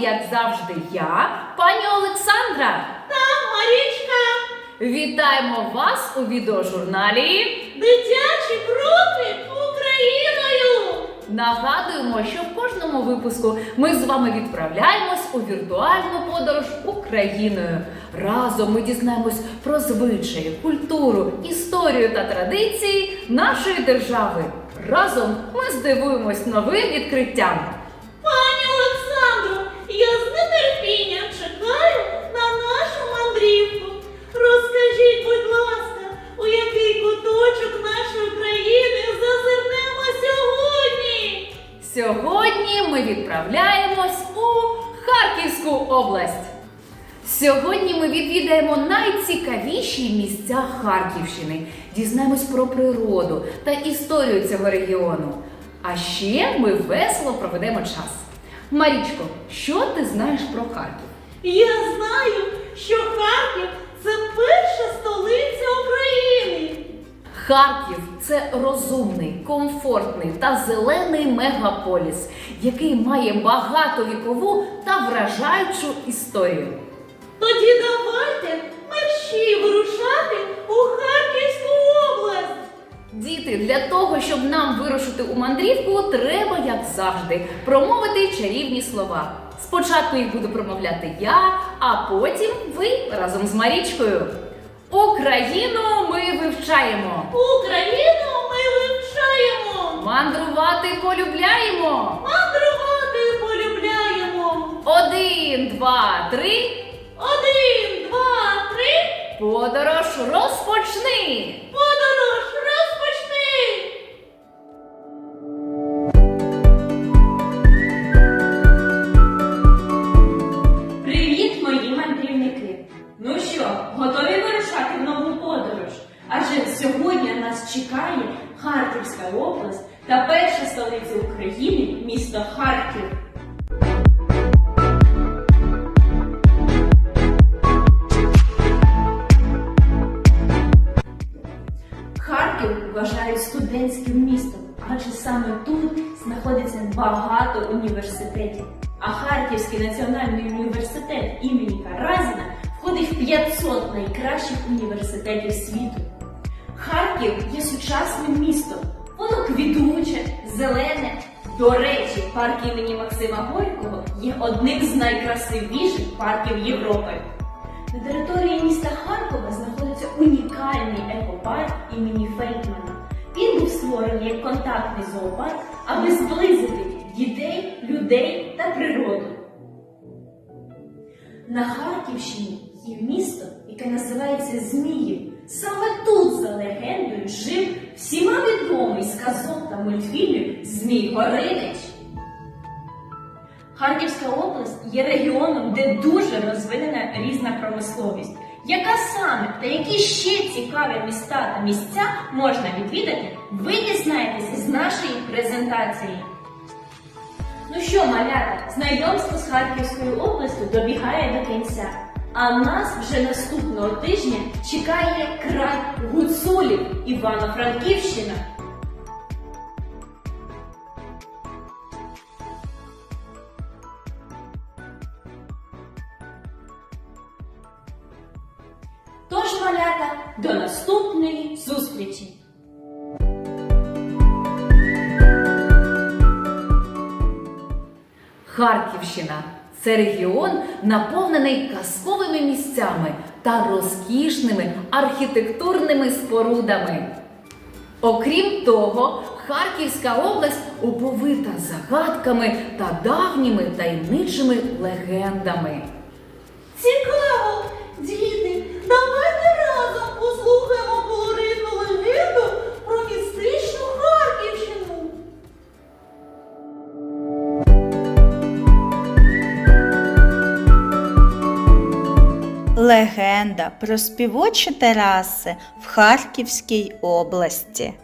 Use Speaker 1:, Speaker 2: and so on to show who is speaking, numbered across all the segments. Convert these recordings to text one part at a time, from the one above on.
Speaker 1: як завжди, я, пані Олександра.
Speaker 2: Та Марічка,
Speaker 1: Вітаємо вас у відеожурналі.
Speaker 2: дитячі кроки Україною.
Speaker 1: Нагадуємо, що в кожному випуску ми з вами відправляємось у віртуальну подорож Україною. Разом ми дізнаємось про звичаї, культуру, історію та традиції нашої держави. Разом ми здивуємось новим відкриттям.
Speaker 2: Пані я з нетерпінням чекаю на нашу мандрівку. Розкажіть, будь ласка, у який куточок нашої країни зазирнемо сьогодні?
Speaker 1: Сьогодні ми відправляємось у Харківську область. Сьогодні ми відвідаємо найцікавіші місця Харківщини, дізнаємось про природу та історію цього регіону. А ще ми весело проведемо час. Марічко, що ти знаєш про Харків?
Speaker 2: Я знаю, що Харків це перша столиця України.
Speaker 1: Харків це розумний, комфортний та зелений мегаполіс, який має багатовікову та вражаючу історію.
Speaker 2: Тоді давайте мерщі вирушати
Speaker 1: Діти, для того, щоб нам вирушити у мандрівку, треба, як завжди, промовити чарівні слова. Спочатку їх буду промовляти я, а потім ви разом з Марічкою. Україну ми вивчаємо.
Speaker 2: Україну ми вивчаємо,
Speaker 1: Мандрувати полюбляємо.
Speaker 2: мандрувати полюбляємо.
Speaker 1: Один, два, три.
Speaker 2: Один, два, три.
Speaker 1: Подорож розпочни.
Speaker 3: А Харківський національний університет імені Каразіна входить в 500 найкращих університетів світу. Харків є сучасним містом. Воно квітуче, зелене. До речі, парк імені Максима Горького є одним з найкрасивіших парків Європи. На території міста Харкова знаходиться унікальний екопарк імені Фейкмана. Він був створений як контактний зоопарк, аби зблизити дітей, людей та природу. На Харківщині є місто, яке називається Зміїв. Саме тут, за легендою, жив всіма відомий з казок та мультфільмів Змій Горинич. Харківська область є регіоном, де дуже розвинена різна промисловість. Яка саме та які ще цікаві міста та місця можна відвідати, ви дізнаєтеся з нашої презентації. Ну що, малята, знайомство з Харківською областю добігає до кінця. А нас вже наступного тижня чекає край гуцулів Івано-Франківщина. Тож, малята, до наступної зустрічі!
Speaker 1: Харківщина це регіон, наповнений казковими місцями та розкішними архітектурними спорудами. Окрім того, Харківська область оповита загадками та давніми таємничими легендами.
Speaker 2: Цікаво,
Speaker 4: Легенда про співочі тераси в Харківській області.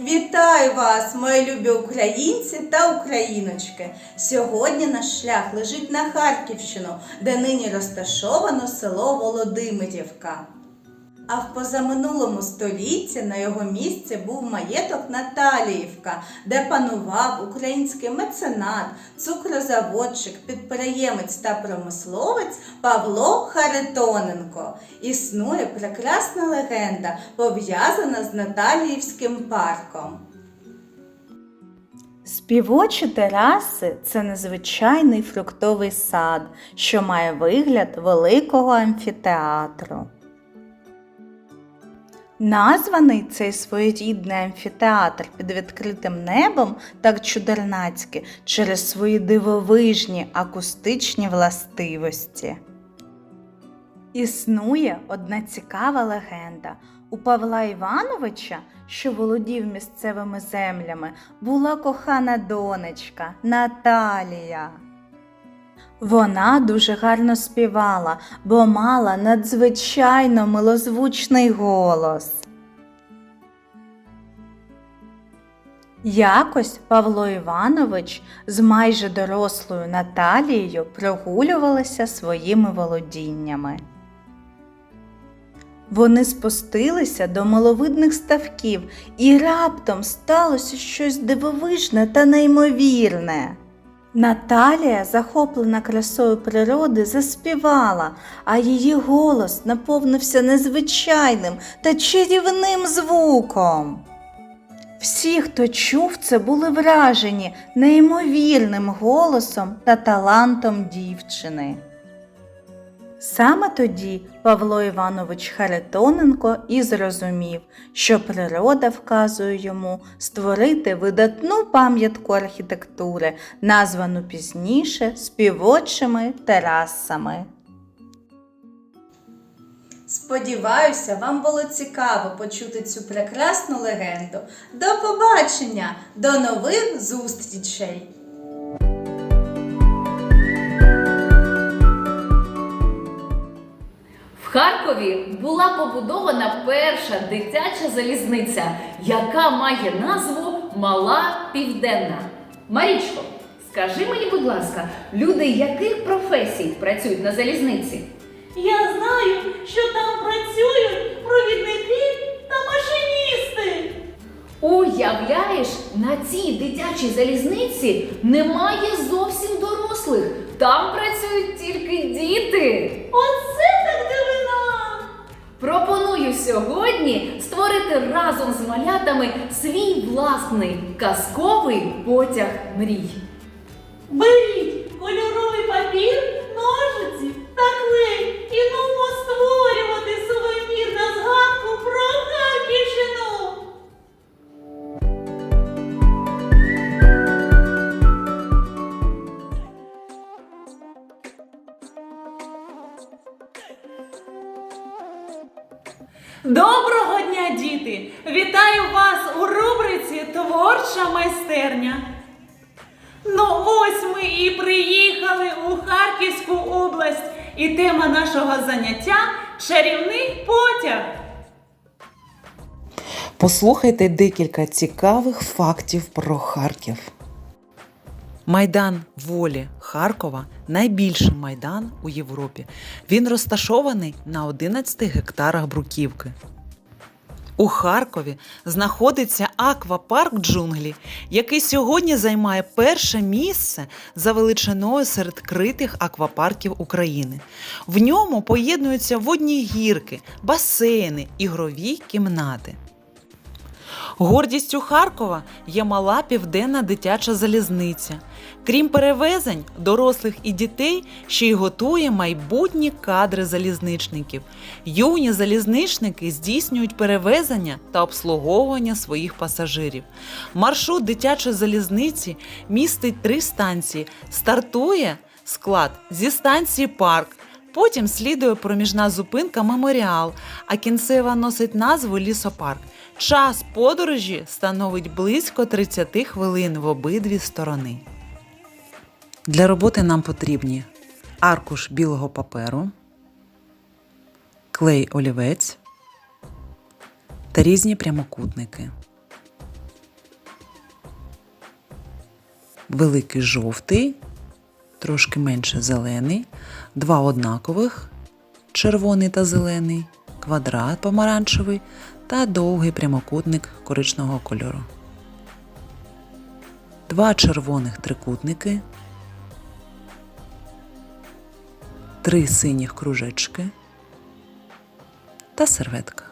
Speaker 5: Вітаю вас, мої любі українці та україночки! Сьогодні наш шлях лежить на Харківщину, де нині розташовано село Володимирівка. А в позаминулому столітті на його місці був маєток Наталіївка, де панував український меценат, цукрозаводчик, підприємець та промисловець Павло Харитоненко. Існує прекрасна легенда, пов'язана з Наталіївським парком.
Speaker 4: Співочі тераси це незвичайний фруктовий сад, що має вигляд великого амфітеатру. Названий цей своєрідний амфітеатр під відкритим небом так чудернацьки через свої дивовижні акустичні властивості. Існує одна цікава легенда. У Павла Івановича, що володів місцевими землями, була кохана донечка Наталія. Вона дуже гарно співала, бо мала надзвичайно милозвучний голос. Якось Павло Іванович з майже дорослою Наталією прогулювалися своїми володіннями. Вони спустилися до миловидних ставків, і раптом сталося щось дивовижне та неймовірне. Наталія, захоплена красою природи, заспівала, а її голос наповнився незвичайним та чарівним звуком. Всі, хто чув це, були вражені неймовірним голосом та талантом дівчини. Саме тоді Павло Іванович Харитоненко і зрозумів, що природа вказує йому створити видатну пам'ятку архітектури, названу пізніше співочими терасами.
Speaker 5: Сподіваюся, вам було цікаво почути цю прекрасну легенду. До побачення, до нових зустрічей!
Speaker 1: В Харкові була побудована перша дитяча залізниця, яка має назву Мала Південна. Марічко, скажи мені, будь ласка, люди яких професій працюють на залізниці?
Speaker 2: Я знаю, що там працюють провідники та машиністи.
Speaker 1: Уявляєш, на цій дитячій залізниці немає зовсім дорослих. Там працюють тільки діти.
Speaker 2: Оце!
Speaker 1: Пропоную сьогодні створити разом з малятами свій власний казковий потяг мрій.
Speaker 2: Беріть кольоровий папір,
Speaker 6: Послухайте декілька цікавих фактів про Харків. Майдан волі Харкова найбільший майдан у Європі. Він розташований на 11 гектарах бруківки. У Харкові знаходиться аквапарк джунглі, який сьогодні займає перше місце за величиною серед критих аквапарків України. В ньому поєднуються водні гірки, басейни, ігрові кімнати. Гордістю Харкова є мала південна дитяча залізниця. Крім перевезень дорослих і дітей, ще й готує майбутні кадри залізничників. Юні залізничники здійснюють перевезення та обслуговування своїх пасажирів. Маршрут дитячої залізниці містить три станції. Стартує склад зі станції Парк. Потім слідує проміжна зупинка Меморіал, а кінцева носить назву Лісопарк. Час подорожі становить близько 30 хвилин в обидві сторони. Для роботи нам потрібні аркуш білого паперу, клей олівець та різні прямокутники. Великий жовтий, трошки менше зелений, два однакових червоний та зелений, квадрат помаранчевий та довгий прямокутник коричневого кольору. Два червоних трикутники, три синіх кружечки та серветка.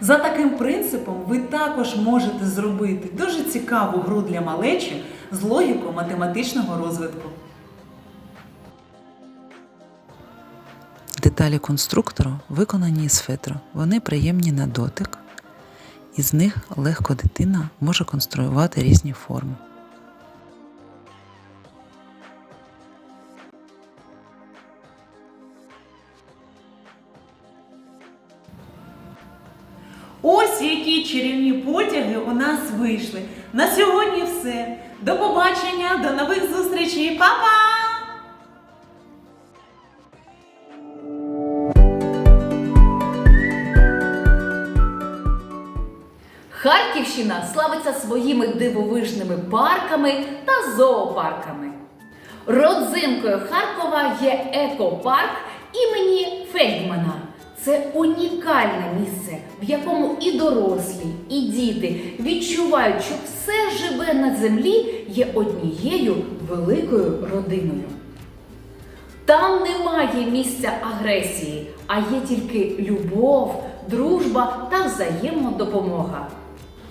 Speaker 2: За таким принципом ви також можете зробити дуже цікаву гру для малечі з логіко-математичного розвитку.
Speaker 6: Деталі конструктору виконані із фетру. Вони приємні на дотик, і з них легко дитина може конструювати різні форми.
Speaker 2: Ось які чарівні потяги у нас вийшли. На сьогодні все. До побачення, до нових зустрічей, Па-па!
Speaker 1: Харківщина славиться своїми дивовижними парками та зоопарками. Родзинкою Харкова є екопарк імені Фельдмана. Це унікальне місце, в якому і дорослі, і діти відчувають, що все живе на землі є однією великою родиною. Там немає місця агресії, а є тільки любов, дружба та взаємодопомога.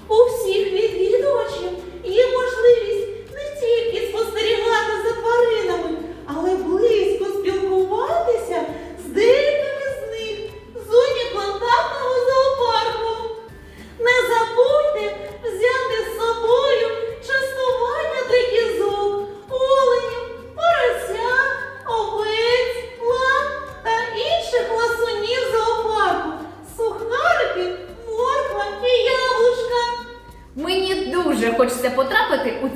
Speaker 2: У всіх відвідувачів є можливість не тільки спостерігати за тваринами, але близько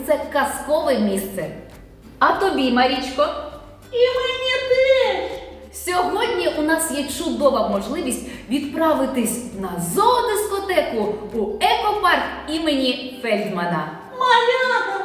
Speaker 1: це казкове місце. А тобі, Марічко,
Speaker 2: І мені теж.
Speaker 1: сьогодні у нас є чудова можливість відправитись на зоодискотеку у екопарк імені Фельдмана.
Speaker 2: Малята,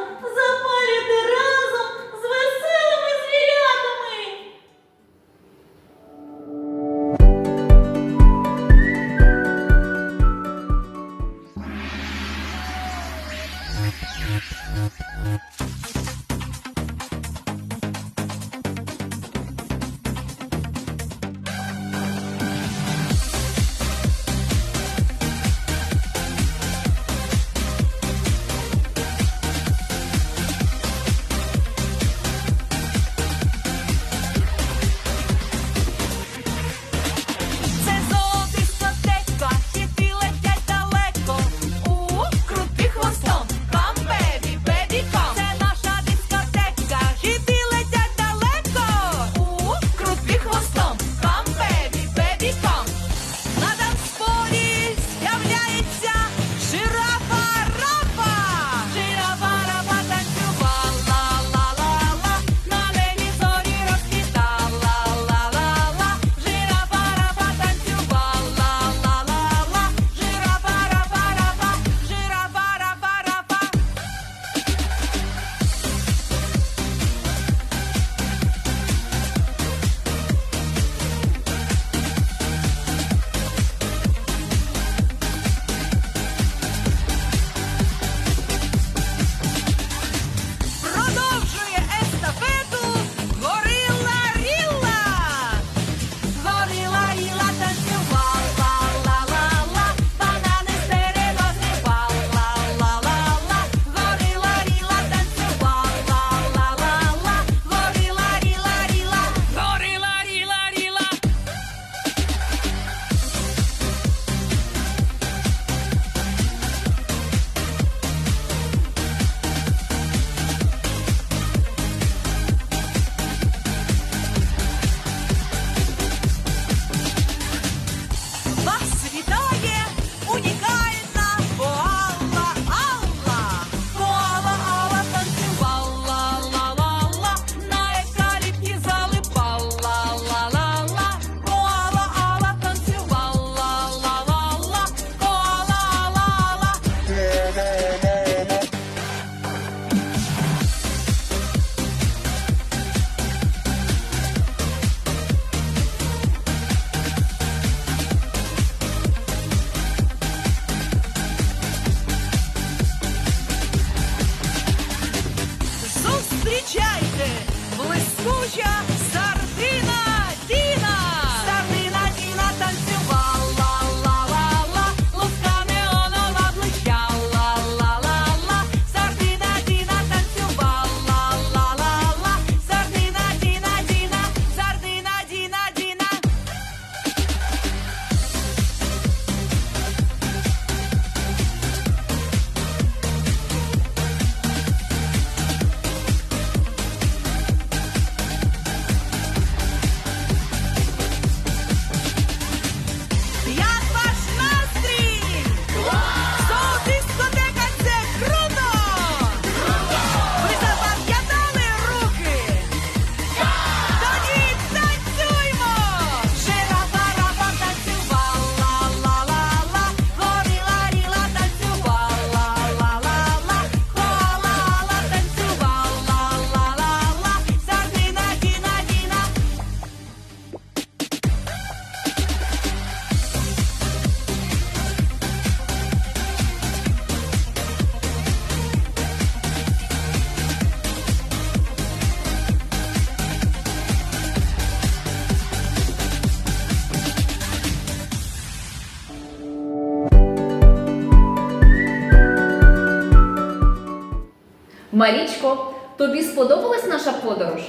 Speaker 2: Марічко, тобі сподобалась наша подорож?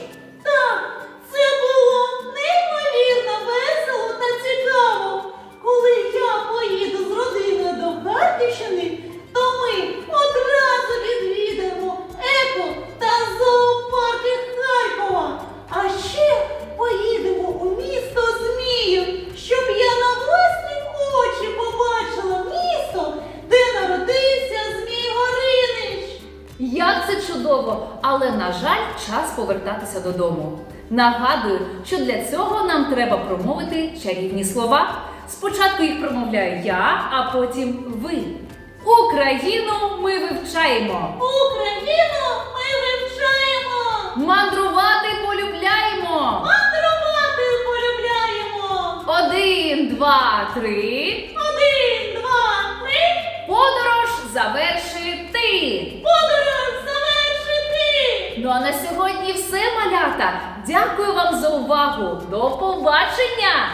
Speaker 2: додому. Нагадую, що для цього нам треба промовити чарівні слова. Спочатку їх промовляю я, а потім ви. Україну ми вивчаємо!
Speaker 3: Україну ми вивчаємо!
Speaker 2: Мандрувати полюбляємо!
Speaker 3: Мандрувати полюбляємо!
Speaker 2: Один, два, три.
Speaker 3: Один, два, три.
Speaker 2: Подорож завершити! Подорож Ну а на сьогодні все малята.
Speaker 1: Дякую вам за увагу. До побачення!